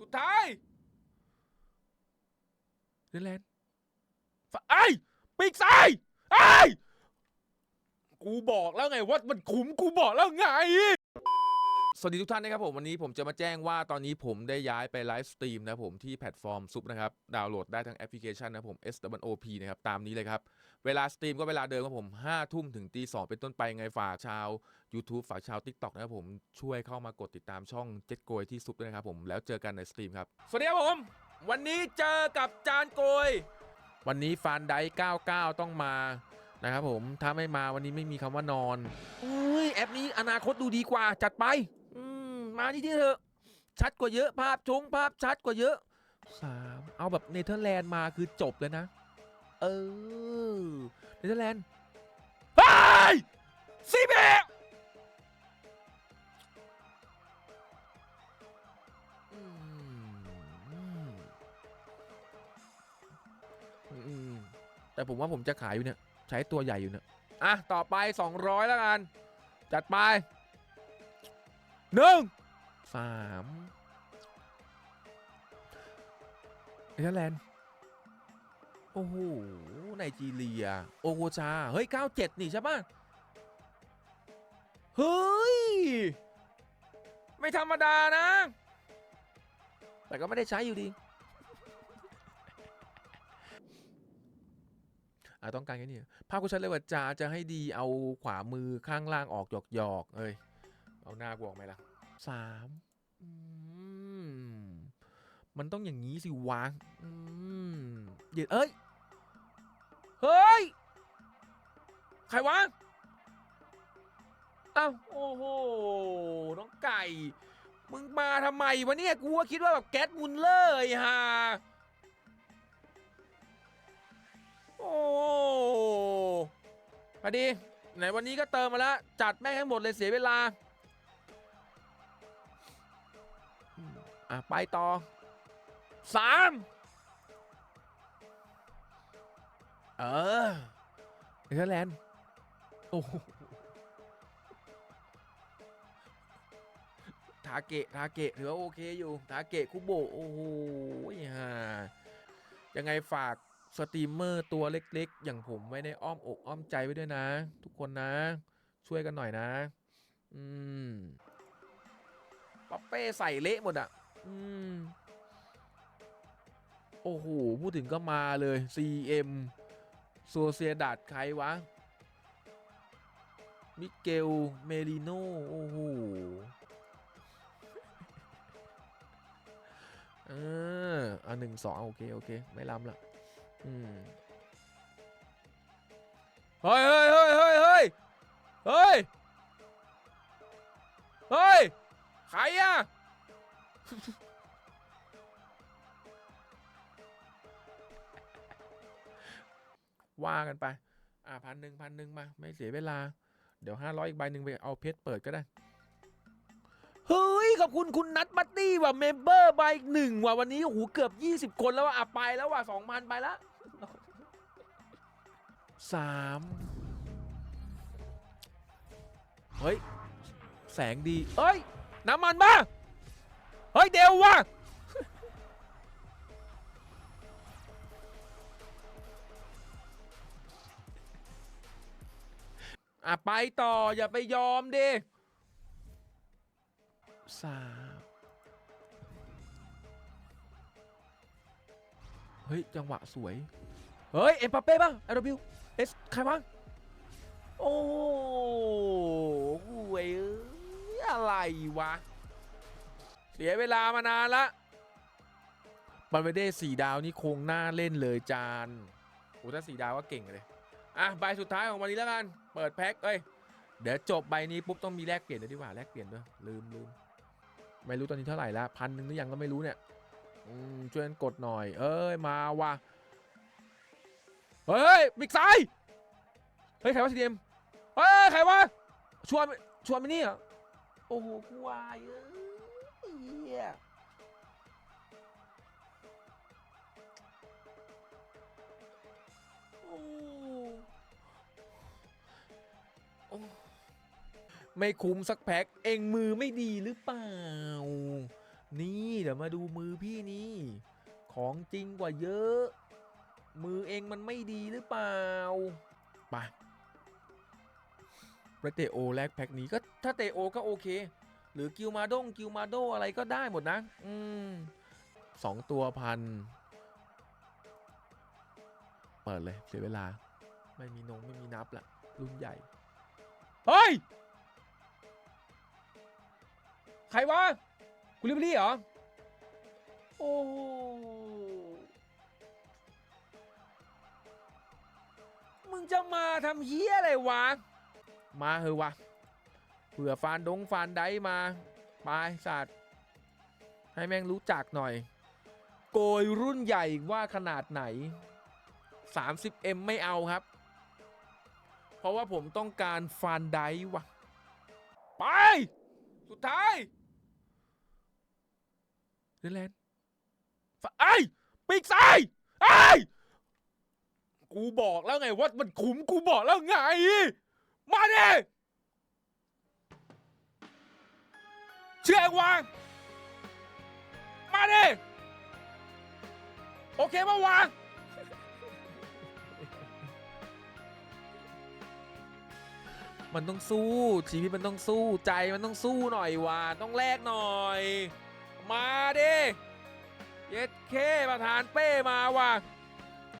สุดท้ายเดนแลนด์ฝไอ้ยปีกซ้ายไอ้ยกูบอกแล้วไงว่ามันขุมกูบอกแล้วไงส วัสดีทุกท่านนะครับผมวันนี้ผมจะมาแจ้งว่าตอนนี้ผมได้ย้ายไปไลฟ์สตรีมนะผมที่แพลตฟอร์มซุปนะครับดาวน์โหลดได้ทั้งแอปพลิเคชันนะผม S W O P นะครับตามนี้เลยครับ เวลาสตรีมก็เวลาเดิมครับผม5ทุ่มถึงตี2เป็นต้นไปไงฝากชาว YouTube ฝากชาว TikTok นะครับผมช่วยเข้ามากดติดตามช่องเจ็ดโกยที่ซุปด้วยนะครับผมแล้วเจอกันในสตรีมครับสวัสดีครับผมวันนี้เจอกับจานโกย วันนี้ฟานได99 ต้องมานะครับผมถ้าไม่มาวันนี้ไม่มีคำว่านอนเฮ้ยแอปนี้อนาคตดูดีกว่าจัดไป มาที่ที่เถอะ ชัดกว่าเยอะภาพชงภาพชัดกว่าเยอะสามเอาแบบเนเธอร์แลนด์มาคือจบเลยนะ เออ เนเธอร์แลนด์เฮ้ยซีเบอแต่ผมว่าผมจะขายอยู่เนี่ย ใช้ตัวใหญ่อยู่เนี่ย อะ ต่อไป 200 แล้วกัน จัดไปหนึ่ง สามเนเธอร์แลนด์ โอ้โหไนจีเรีย โอโกชา เฮ้ย 97 นี่ใช่ปะเฮ้ย ไม่ธรรมดานะ แต่ก็ไม่ได้ใช้อยู่ดีอะต้องการแค่นี้ภาพกูชัดเลยว่าจาจะให้ดีเอาขวามือข้างล่างออกหยอกหยอกๆเอ้ย เอาหน้ากูออกไหมล่ะ สามมันต้องอย่างนี้สิวะเดี๋ยวเอ้ย เฮ้ย ใครวะอ้าวโอ้โห น้องไก่ มึงมาทำไมวะเนี่ย กูว่าคิดว่าแบบแก๊สมุนเลอร์ไอ้ห่าโอ้พอดี ไหนวันนี้ก็เติมมาแล้ว จัดแม่งให้หมดเลยเสียเวลา อะไปต่อสามเออเนเธอร์แลนด์โอ้โหทาเกะทาเกะถือว่าโอเคอยู่ทาเกะคุโบะโอ้โหฮ่ายังไงฝากสตรีมเมอร์ตัวเล็กๆ อย่างผมไว้ในอ้อมอกอ้อมใจไว้ด้วยนะ ทุกคนนะ ช่วยกันหน่อยนะ อืมป๊อปเป้ใส่เละหมดอะ อืม โอ้โห พูดถึงก็มาเลย CM โซเซียดัดใครวะ มิเกล เมริโน โอ้โหเอออะหนึ่งสองโอเค โอเค ไม่ล้ำละอืมเฮ้ยเฮ้ยเฮ้ยเฮ้ยเฮ้ยเฮ้ย เฮ้ย ใครอะ ว่ากันไป อ่าพันหนึ่งพันหนึ่งมา ไม่เสียเวลา เดี๋ยวห้าร้อยอีกใบหนึ่งไปเอาเพชรเปิดก็ได้ เฮ้ย ขอบคุณคุณนัทบัตตี้ว่ะเมมเบอร์ใบหนึ่งว่ะวันนี้โอ้โหเกือบ20คนแล้วว่ะอะไปแล้วว่ะสองพันไปละสามเฮ้ย แสงดี เอ้ย น้ำมันมา เฮ้ย เดวว่ะ อะไปต่ออย่าไปยอมดิสามเฮ้ย จังหวะสวย เฮ้ย เอ็มปาเป้บ้างเอลบิวเอสใครบ้างโอ้โหเว้ยเอ้ยอะไรวะ เสียเวลามานานละบันเวเด้สี่ดาวนี่คงหน้าเล่นเลยจานโอ้ถ้าสี่ดาวก็เก่งเลย อะ ใบสุดท้ายของวันนี้แล้วกัน เปิดแพ็คเอ้ย เดี๋ยวจบใบนี้ปุ๊บต้องมีแลกเปลี่ยนด้วยดีกว่าแลกเปลี่ยนด้วยลืมลืมไม่รู้ตอนนี้เท่าไหร่ละพันหนึ่งหรือยังก็ไม่รู้เนี่ยช่วยกดหน่อย เอ้ยมาว่ะเฮ้ยบิ๊กไซด์เฮ้ยใครวะซีดีเอ็มเฮ้ยใครวะชวนชวนไปนี่เหรอโอ้โหกูวายเอ้ย ไม่คุ้มสักแพ็คเองมือไม่ดีหรือเปล่า นี่เดี๋ยวมาดูมือพี่นี่ ของจริงกว่าเยอะ มือเองมันไม่ดีหรือเปล่าไปไปเตโอแลกแพ็คนี้ก็ถ้าเตโอก็โอเค หรือกิวมาดงกิวมาโดอะไรก็ได้หมดนะ อืมสองตัวพันเปิดเลยเสียเวลา ไม่มีนงไม่มีนับละรุ่นใหญ่ เฮ้ย ใครวะคุณลิบลี่เหรอ โอ้โหมึงจะมาทำเฮี้ยอะไรวะ มาเหอะวะเผื่อฟานดงฟานไดมาไปสัตว์ให้แม่งรู้จักหน่อย โกยรุ่นใหญ่ว่าขนาดไหน 30M ไม่เอาครับ เพราะว่าผมต้องการฟานไดวะไป สุดท้ายเดนแลนด์ไอ้ยปีกซ้ายไอ้ยกูบอกแล้วไงว่ามันขุมกูบอกแล้วไง มาดิเชื่อเองวาง มาดิโอเคมาวาง มันต้องสู้ ชีวิตมันต้องสู้ใจมันต้องสู้หน่อยว่ะต้องแลกหน่อย มาดิเย็ดเคประธานเป้มาว่ะ